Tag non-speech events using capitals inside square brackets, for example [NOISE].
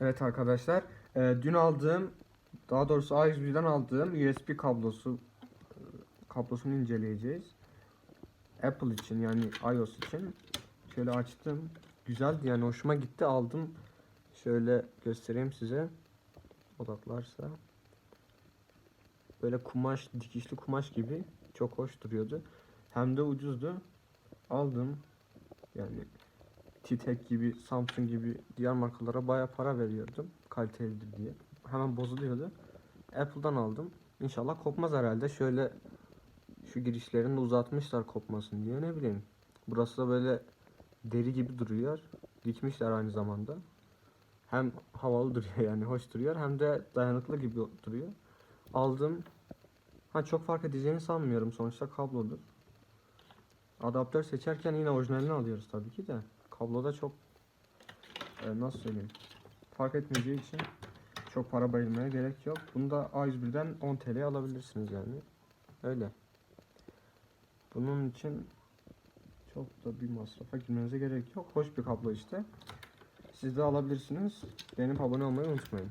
Evet arkadaşlar, e, dün aldığım, daha doğrusu A101'den aldığım USB kablosu e, kablosunu inceleyeceğiz. Apple için yani iOS için. Şöyle açtım. Güzeldi yani hoşuma gitti aldım. Şöyle göstereyim size. Odaklarsa. Böyle kumaş, dikişli kumaş gibi çok hoş duruyordu. Hem de ucuzdu. Aldım. Yani Titek gibi, Samsung gibi diğer markalara baya para veriyordum. Kalitelidir diye. Hemen bozuluyordu. Apple'dan aldım. İnşallah kopmaz herhalde. Şöyle şu girişlerini uzatmışlar kopmasın diye ne bileyim. Burası da böyle deri gibi duruyor. Dikmişler aynı zamanda. Hem havalı duruyor [LAUGHS] yani hoş duruyor hem de dayanıklı gibi duruyor. Aldım. Ha çok fark edeceğini sanmıyorum sonuçta kablodur. Adaptör seçerken yine orijinalini alıyoruz tabii ki de. Kabloda çok e, nasıl söyleyeyim fark etmeyeceği için çok para bayılmaya gerek yok. Bunu da A101'den 10 TL alabilirsiniz yani. Öyle. Bunun için çok da bir masrafa girmenize gerek yok. Hoş bir kablo işte. Siz de alabilirsiniz. Beğenip abone olmayı unutmayın.